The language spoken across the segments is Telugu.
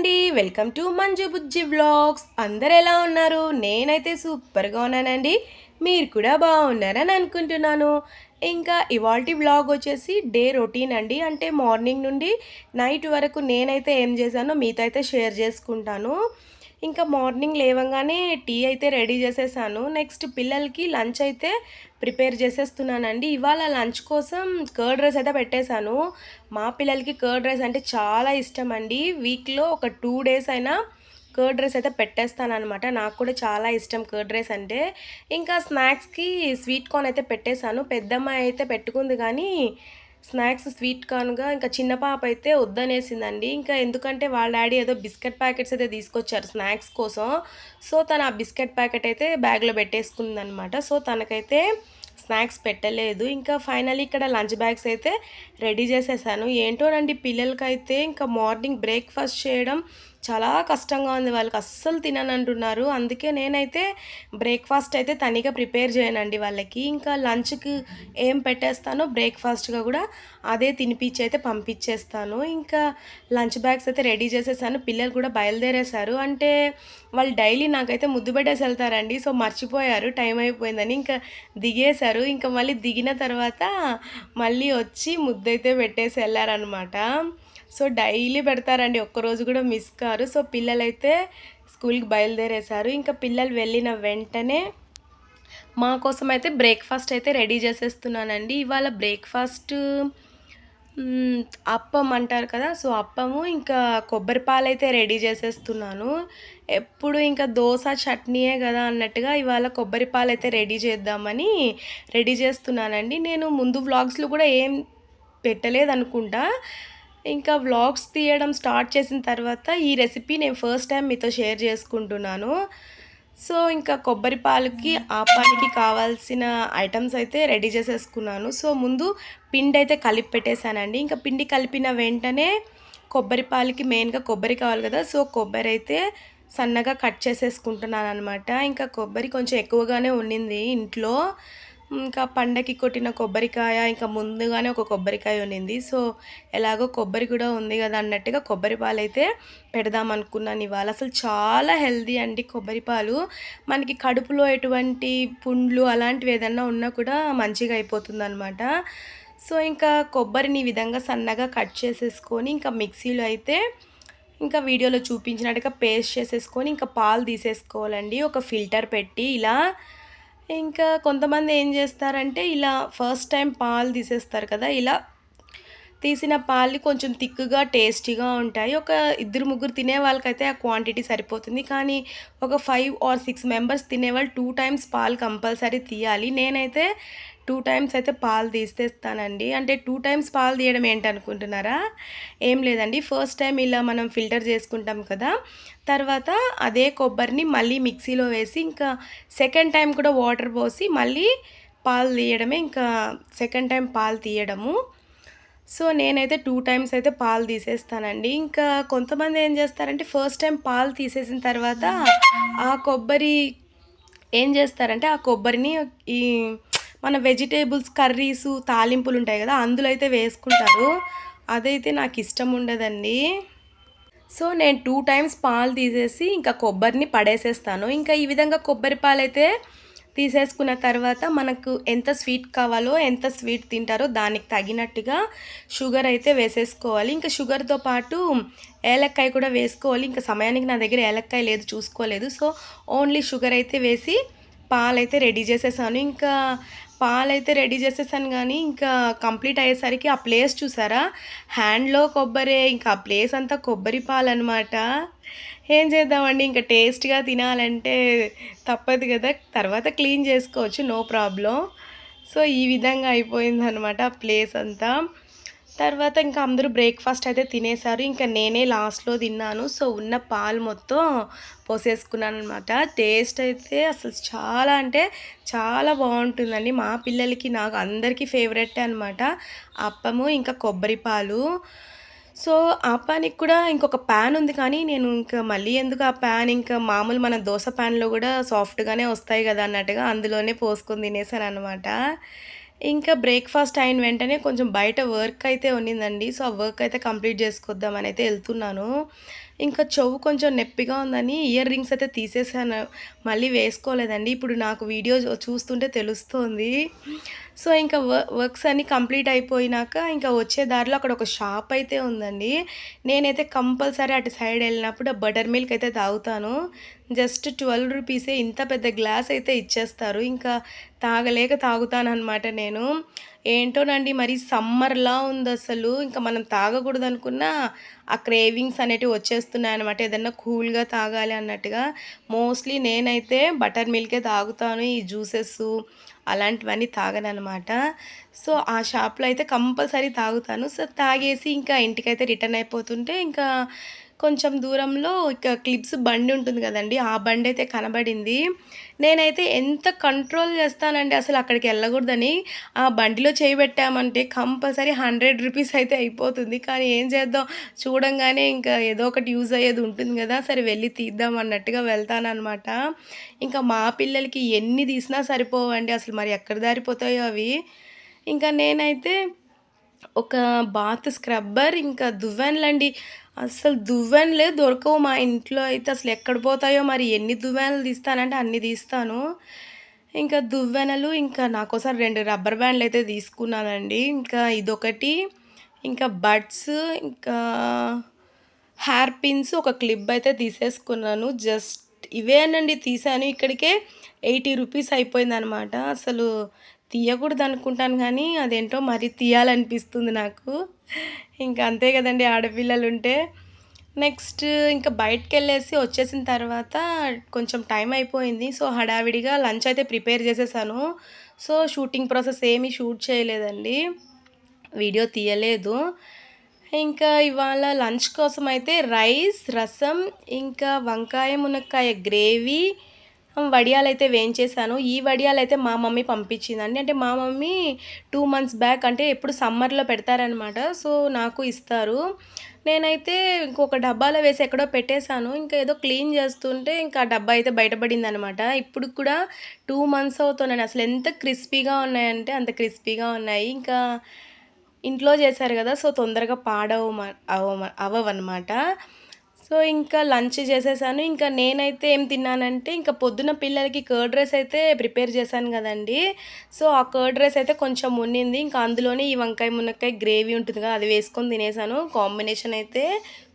అండి. Welcome to Manju Bujji vlogs. అందరు ఎలా ఉన్నారు? నేనైతే సూపర్గా ఉన్నానండి. మీరు కూడా బాగున్నారని అనుకుంటున్నాను. ఇంకా ఇవాల్టి వ్లాగ్ వచ్చేసి డే రొటీన్ అండి. అంటే మార్నింగ్ నుండి నైట్ వరకు నేనైతే ఏం చేశానో మీతో అయితే షేర్ చేసుకుంటాను. ఇంకా మార్నింగ్ లేవగానే టీ అయితే రెడీ చేసేసాను. నెక్స్ట్ పిల్లలకి లంచ్ అయితే ప్రిపేర్ చేసేస్తున్నానండి. ఇవాళ లంచ్ కోసం కర్డ్ రైస్ అయితే పెట్టేశాను. మా పిల్లలకి కర్డ్ రైస్ అంటే చాలా ఇష్టం అండి వీక్లో ఒక టూ డేస్ అయినా కర్డ్ రైస్ అయితే పెట్టేస్తాను అనమాట నాకు కూడా చాలా ఇష్టం కర్డ్ రైస్ అంటే. ఇంకా స్నాక్స్కి స్వీట్ కార్న్ అయితే పెట్టేశాను. పెద్దమ్మాయి అయితే పెట్టుకుంది కానీ స్నాక్స్ స్వీట్ కార్న్గా ఇంకా చిన్న పాప అయితే వద్దనేసిందండి. ఇంకా ఎందుకంటే వాళ్ళ డాడీ ఏదో బిస్కెట్ ప్యాకెట్స్ అయితే తీసుకొచ్చారు స్నాక్స్ కోసం. సో తను ఆ బిస్కెట్ ప్యాకెట్ అయితే బ్యాగ్లో పెట్టేసుకుందనమాట సో తనకైతే స్నాక్స్ పెట్టలేదు. ఇంకా ఫైనల్ ఇక్కడ లంచ్ బ్యాగ్స్ అయితే రెడీ చేసేసాను. ఏంటోనండి పిల్లలకైతే ఇంకా మార్నింగ్ బ్రేక్ఫాస్ట్ చేయడం చాలా కష్టంగా ఉంది వాళ్ళకి అస్సలు తిననంటున్నారు అందుకే నేనైతే బ్రేక్ఫాస్ట్ అయితే తనిగా ప్రిపేర్ చేయనండి వాళ్ళకి. ఇంకా లంచ్కి ఏం పెట్టేస్తానో బ్రేక్ఫాస్ట్గా కూడా అదే తినిపించి అయితే పంపించేస్తాను. ఇంకా లంచ్ బ్యాగ్స్ అయితే రెడీ చేసేసాను. పిల్లలు కూడా బయలుదేరేశారు. అంటే వాళ్ళు డైలీ నాకైతే ముద్దు పెట్టేసి వెళ్తారండి. సో మర్చిపోయారు. టైం అయిపోయిందని ఇంకా దిగేశారు. ఇంకా మళ్ళీ దిగిన తర్వాత మళ్ళీ వచ్చి ముద్దైతే పెట్టేసి వెళ్ళారనమాట సో డైలీ పెడతారండి ఒక్కరోజు కూడా మిస్ కారు. సో పిల్లలైతే స్కూల్కి బయలుదేరేశారు. ఇంకా పిల్లలు వెళ్ళిన వెంటనే మా కోసం అయితే బ్రేక్ఫాస్ట్ అయితే రెడీ చేసేస్తున్నానండి. ఇవాళ బ్రేక్ఫాస్ట్ అప్పం అంటారు కదా సో అప్పము ఇంకా కొబ్బరి పాలు అయితే రెడీ చేసేస్తున్నాను. ఎప్పుడు ఇంకా దోశ చట్నీయే కదా అన్నట్టుగా ఇవాళ కొబ్బరి పాలు అయితే రెడీ చేద్దామని రెడీ చేస్తున్నానండి. నేను ముందు వ్లాగ్స్లో కూడా ఏం పెట్టలేదు అనుకుంటా ఇంకా వ్లాగ్స్ తీయడం స్టార్ట్ చేసిన తర్వాత ఈ రెసిపీ నేను ఫస్ట్ టైం మీతో షేర్ చేసుకుంటున్నాను. సో ఇంకా కొబ్బరి పాలకి ఆపానికి కావాల్సిన ఐటమ్స్ అయితే రెడీ చేసేసుకున్నాను. సో ముందు పిండి అయితే కలిపి పెట్టేశానండి. ఇంకా పిండి కలిపిన వెంటనే కొబ్బరి పాలకి మెయిన్గా కొబ్బరి కావాలి కదా. సో కొబ్బరి అయితే సన్నగా కట్ చేసేసుకుంటున్నాను అనమాట ఇంకా కొబ్బరి కొంచెం ఎక్కువగానే ఉండింది ఇంట్లో. ఇంకా పండకి కొట్టిన కొబ్బరికాయ ఇంకా ముందుగానే ఒక కొబ్బరికాయ ఉన్నింది సో ఎలాగో కొబ్బరి కూడా ఉంది కదా అన్నట్టుగా కొబ్బరి పాలు అయితే పెడదాం అనుకున్నాను ఇవాళ. అసలు చాలా హెల్దీ అండి కొబ్బరి పాలు. మనకి కడుపులో ఎటువంటి పుండ్లు అలాంటివి ఏదన్నా ఉన్నా కూడా మంచిగా అయిపోతుంది అనమాట సో ఇంకా కొబ్బరిని ఈ విధంగా సన్నగా కట్ చేసేసుకొని ఇంకా మిక్సీలో అయితే ఇంకా వీడియోలో చూపించినట్టుగా పేస్ట్ చేసేసుకొని ఇంకా పాలు తీసేసుకోవాలండి. ఒక ఫిల్టర్ పెట్టి ఇలా ఇంకా కొంతమంది ఏం చేస్తారంటే ఇలా ఫస్ట్ టైం పాలు తీసేస్తారు కదా ఇలా తీసిన పాలు కొంచెం థిక్గా టేస్టీగా ఉంటాయి. ఒక ఇద్దరు ముగ్గురు తినే వాళ్ళకైతే ఆ క్వాంటిటీ సరిపోతుంది. కానీ ఒక ఫైవ్ ఆర్ సిక్స్ మెంబర్స్ తినేవాళ్ళు టూ టైమ్స్ పాలు కంపల్సరీ తీయాలి. నేనైతే టూ టైమ్స్ అయితే పాలు తీస్తేస్తానండి అంటే టూ టైమ్స్ పాలు తీయడం ఏంటనుకుంటున్నారా? ఏం లేదండి. ఫస్ట్ టైం ఇలా మనం ఫిల్టర్ చేసుకుంటాం కదా. తర్వాత అదే కొబ్బరిని మళ్ళీ మిక్సీలో వేసి ఇంకా సెకండ్ టైం కూడా వాటర్ పోసి మళ్ళీ పాలు తీయడమే ఇంకా సెకండ్ టైం పాలు తీయడము. సో నేనైతే టూ టైమ్స్ అయితే పాలు తీసేస్తానండి. ఇంకా కొంతమంది ఏం చేస్తారంటే ఫస్ట్ టైం పాలు తీసేసిన తర్వాత ఆ కొబ్బరి ఏం చేస్తారంటే ఆ కొబ్బరిని ఈ మన వెజిటేబుల్స్ కర్రీస్ తాలింపులు ఉంటాయి కదా అందులో అయితే వేసుకుంటారు. అదైతే నాకు ఇష్టం ఉండదండి. సో నేను టూ టైమ్స్ పాలు తీసేసి ఇంకా కొబ్బరిని పడేసేస్తాను. ఇంకా ఈ విధంగా కొబ్బరి పాలు అయితే తీసేసుకున్న తర్వాత మనకు ఎంత స్వీట్ కావాలో ఎంత స్వీట్ తింటారో దానికి తగినట్టుగా షుగర్ అయితే వేసేసుకోవాలి. ఇంకా షుగర్తో పాటు ఏలక్కాయ కూడా వేసుకోవాలి. ఇంకా సమయానికి నా దగ్గర ఏలక్కాయ లేదు చూసుకోలేదు. సో ఓన్లీ షుగర్ అయితే వేసి పాలైతే రెడీ చేసేసాను. ఇంకా పాలైతే రెడీ చేసేసాను కానీ ఇంకా కంప్లీట్ అయ్యేసరికి ఆ ప్లేస్ చూసారా? హ్యాండ్లో కొబ్బరి ఇంకా ఆ ప్లేస్ అంతా కొబ్బరి పాలు అనమాట ఏం చేద్దామండి? ఇంకా టేస్ట్గా తినాలంటే తప్పదు కదా. తర్వాత క్లీన్ చేసుకోవచ్చు నో ప్రాబ్లం. సో ఈ విధంగా అయిపోయిందనమాట ఆ ప్లేస్ అంతా. తర్వాత ఇంకా అందరూ బ్రేక్ఫాస్ట్ అయితే తినేశారు. ఇంకా నేనే లాస్ట్లో తిన్నాను. సో ఉన్న పాలు మొత్తం పోసేసుకున్నాను అనమాట టేస్ట్ అయితే అసలు చాలా అంటే చాలా బాగుంటుందండి. మా పిల్లలకి నాకు అందరికీ ఫేవరెట్ అనమాట అప్పము ఇంకా కొబ్బరి పాలు. సో ఆ ప్యాన్కి కూడా ఇంకొక ప్యాన్ ఉంది కానీ నేను ఇంకా మళ్ళీ ఎందుకు ఆ ప్యాన్ ఇంకా మామూలు మన దోశ ప్యాన్లో కూడా సాఫ్ట్గానే వస్తాయి కదా అన్నట్టుగా అందులోనే పోసుకొని తినేసాను అనమాట ఇంకా బ్రేక్‌ఫాస్ట్ అయిన వెంటనే కొంచెం బయట వర్క్ అయితే ఉన్నిందండి. సో, ఆ వర్క్ అయితే కంప్లీట్ చేసుకొద్దామని అయితే వెళ్తున్నాను ఇంకా చెవు కొంచెం నొప్పిగా ఉందని ఇయర్ రింగ్స్ అయితే తీసేసాను. మళ్ళీ వేసుకోలేదండి. ఇప్పుడు నాకు వీడియో చూస్తుంటే తెలుస్తోంది. సో, ఇంకా వర్క్స్ అన్నీ కంప్లీట్ అయిపోయినాక ఇంకా వచ్చే దారిలో అక్కడ ఒక షాప్ అయితే ఉందండి. నేనైతే కంపల్సరీ అటు సైడ్ వెళ్ళినప్పుడు బటర్ మిల్క్ అయితే తాగుతాను. జస్ట్ 12 రూపీసే ఇంత పెద్ద గ్లాస్ అయితే ఇచ్చేస్తారు. ఇంకా తాగలేక తాగుతాననమాట నేను. ఏంటోనండి మరి సమ్మర్‌లా ఉంది అసలు ఇంకా మనం తాగకూడదనుకున్నా ఆ క్రేవింగ్స్ అనేటివి వచ్చేస్తున్నాయి అనమాట ఏదన్నా కూల్‌గా తాగాలి అన్నట్టుగా. మోస్ట్‌లీ నేనైతే బటర్ మిల్కే తాగుతాను. ఈ జ్యూసెస్ అలాంటివన్నీ తాగననమాట. సో, ఆ షాప్‌లో అయితే కంపల్సరీ తాగుతాను. సో, తాగేసి ఇంకా ఇంటికైతే రిటర్న్ అయిపోతుంటే ఇంకా కొంచెం దూరంలో ఇక క్లిప్స్ బండి ఉంటుంది కదండి ఆ బండి అయితే కనబడింది. నేనైతే ఎంత కంట్రోల్ చేస్తానండి అసలు అక్కడికి వెళ్ళకూడదని ఆ బండిలో చేయి పెట్టామంటే కంపల్సరీ 100 రూపీస్ అయితే అయిపోతుంది. కానీ ఏం చేద్దాం చూడంగానే ఇంకా ఏదో ఒకటి యూజ్ అయ్యేది ఉంటుంది కదా సరే వెళ్ళి తీద్దాం అన్నట్టుగా వెళ్తానమాట ఇంకా మా పిల్లలకి ఎన్ని తీసినా సరిపోవండి. అసలు మరి ఎక్కడ దారిపోతాయో అవి. ఇంకా నేనైతే ఒక బాత్ స్క్రబ్బర్ ఇంకా దువ్వెనలండి. అసలు దువ్వెనలే దొరకవు మా ఇంట్లో అయితే అసలు ఎక్కడ పోతాయో మరి ఎన్ని దువ్వెనలు తీస్తానంటే అన్ని తీస్తాను. ఇంకా దువ్వెనలు ఇంకా నాకోసం 2 రబ్బర్ బ్యాండ్‌లు అయితే తీసుకున్నానండి. ఇంకా ఇదొకటి, ఇంకా బడ్స్, ఇంకా హెయిర్ పిన్స్, ఒక క్లిప్ అయితే తీసేసుకున్నాను. జస్ట్ ఇవేనండి తీశాను. ఇక్కడికే 80 రూపీస్ అయిపోయిందనమాట. అసలు తీయకూడదనుకుంటాను కానీ అదేంటో మరి తీయాలనిపిస్తుంది నాకు. ఇంకా అంతే కదండీ ఆడపిల్లలు ఉంటే నెక్స్ట్ ఇంకా బయటికెళ్ళేసి వచ్చేసిన తర్వాత కొంచెం టైం అయిపోయింది. సో, హడావిడిగా లంచ్ అయితే ప్రిపేర్ చేసేసాను. సో, షూటింగ్ ప్రాసెస్ ఏమీ షూట్ చేయలేదండి. వీడియో తీయలేదు. ఇంకా ఇవాళ లంచ్ కోసం అయితే రైస్, రసం, ఇంకా వంకాయ, మునక్కాయ గ్రేవీ, వడియాలైతే వేయించేసాను. ఈ వడియాలైతే మా మమ్మీ పంపించిందండి. అంటే మా మమ్మీ టూ మంత్స్ బ్యాక్ అంటే ఎప్పుడు సమ్మర్‌లో పెడతారనమాట. సో, నాకు ఇస్తారు. నేనైతే ఇంకొక డబ్బాలో వేసి ఎక్కడో పెట్టేసాను. ఇంకా ఏదో క్లీన్ చేస్తుంటే ఇంకా డబ్బా అయితే బయటపడింది అనమాట ఇప్పుడు కూడా టూ మంత్స్ అవుతున్నాను అసలు ఎంత క్రిస్పీగా ఉన్నాయంటే అంత క్రిస్పీగా ఉన్నాయి. ఇంకా ఇంట్లో చేశారు కదా సో, తొందరగా పాడవు అవ్వమ అనమాట సో, ఇంకా లంచ్ చేసేసాను. ఇంకా నేనైతే ఏం తిన్నానంటే ఇంకా పొద్దున పిల్లలకి కర్డ్ రైస్ అయితే ప్రిపేర్ చేశాను కదండి సో, ఆ కర్డ్ రైస్ అయితే కొంచెం ఉన్నింది. ఇంకా అందులోనే ఈ వంకాయ, మునక్కాయ గ్రేవీ ఉంటుంది కదా అది వేసుకొని తినేసాను. కాంబినేషన్ అయితే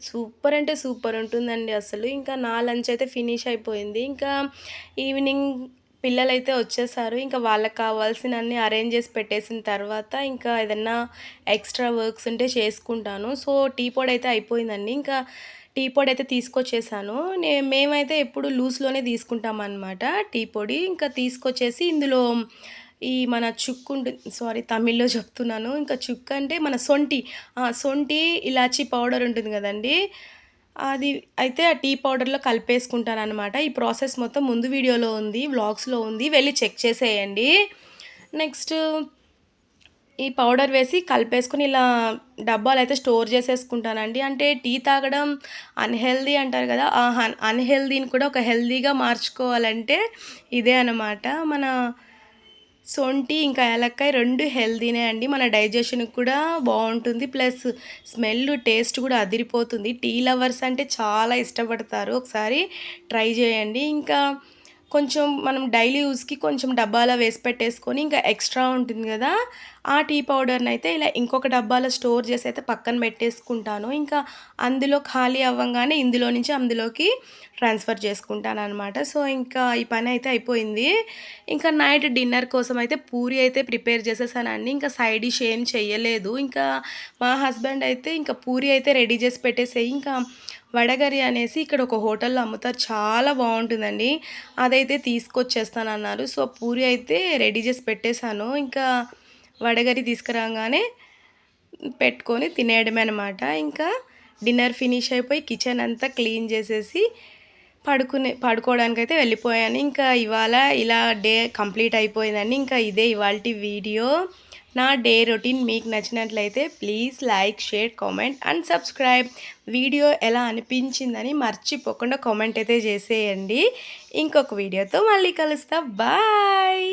సూపర్ అంటే సూపర్ ఉంటుందండి అసలు. ఇంకా నా లంచ్ అయితే ఫినిష్ అయిపోయింది. ఇంకా ఈవినింగ్ పిల్లలైతే వచ్చేసారు. ఇంకా వాళ్ళకి కావాల్సినన్ని అరేంజ్ చేసి పెట్టేసిన తర్వాత ఇంకా ఏదన్నా ఎక్స్‌ట్రా వర్క్స్ ఉంటే చేసుకుంటాను. సో, టీ పొడి అయితే అయిపోయిందండి. ఇంకా టీ పొడి అయితే తీసుకొచ్చేసాను. నే మేమైతే ఎప్పుడు లూజ్‌లోనే తీసుకుంటామనమాట టీ పొడి. ఇంకా తీసుకొచ్చేసి ఇందులో ఈ మన చుక్కు ఉంటుంది సారీ తమిళ్‌లో చెప్తున్నాను. ఇంకా చుక్క అంటే మన సొంటి సొంటి, ఇలాచీ పౌడర్ ఉంటుంది కదండి అది అయితే ఆ టీ పౌడర్‌లో కలిపేసుకుంటాను అనమాట ఈ ప్రాసెస్ మొత్తం ముందు వీడియోలో ఉంది. వ్లాగ్స్‌లో ఉంది. వెళ్ళి చెక్ చేసేయండి. నెక్స్ట్ ఈ పౌడర్ వేసి కలిపేసుకొని ఇలా డబ్బాలైతే స్టోర్ చేసేసుకుంటానండి. అంటే టీ తాగడం అన్హెల్దీ అంటారు కదా ఆ హన్ అన్హెల్దీని కూడా ఒక హెల్దీగా మార్చుకోవాలంటే ఇదే అనమాట. మన సొంటి ఇంకా ఏలక్కాయ రెండు హెల్దీనే అండి. మన డైజెషన్‌కి కూడా బాగుంటుంది ప్లస్ స్మెల్, టేస్ట్ కూడా అదిరిపోతుంది. టీ లవర్స్ అంటే చాలా ఇష్టపడతారు. ఒకసారి ట్రై చేయండి. ఇంకా కొంచెం మనం డైలీ యూజ్‌కి కొంచెం డబ్బాలో వేసి పెట్టేసుకొని ఇంకా ఎక్స్‌ట్రా ఉంటుంది కదా ఆ టీ పౌడర్ని అయితే ఇలా ఇంకొక డబ్బాలో స్టోర్ చేసి అయితే పక్కన పెట్టేసుకుంటాను. ఇంకా అందులో ఖాళీ అవ్వగానే ఇందులో నుంచి అందులోకి ట్రాన్స్‌ఫర్ చేసుకుంటాను అనమాట సో, ఇంకా ఈ పని అయితే అయిపోయింది. ఇంకా నైట్ డిన్నర్ కోసం అయితే పూరి అయితే ప్రిపేర్ చేసేసానండి. ఇంకా సైడ్ డిష్ ఏం చేయలేదు ఇంకా మా హస్బెండ్ అయితే ఇంకా పూరి అయితే రెడీ చేసి పెట్టేసేయి ఇంకా వడగరి అనేసి ఇక్కడ ఒక హోటల్‌లో అమ్ముతారు. చాలా బాగుంటుందండి అదైతే తీసుకొచ్చేస్తానన్నారు. సో, పూరి అయితే రెడీ చేసి పెట్టేశాను ఇంకా వడగరి తీసుకురాగానే పెట్టుకొని తినేయడమే అనమాట. ఇంకా డిన్నర్ ఫినిష్ అయిపోయి కిచెన్ అంతా క్లీన్ చేసేసి పడుకునే పడుకోవడానికైతే వెళ్ళిపోయాను. ఇంకా ఇవాళ ఇలా డే కంప్లీట్ అయిపోయిందండి. ఇంకా ఇదే ఇవాల్టి వీడియో. నా డే రొటీన్ మీకు నచ్చినట్లయితే please like, share, comment and subscribe. Video ఎలా అనిపించిందని మర్చిపోకుండా కామెంట్ అయితే చేసేయండి. ఇంకొక వీడియోతో మళ్ళీ కలుస్తా. బాయ్.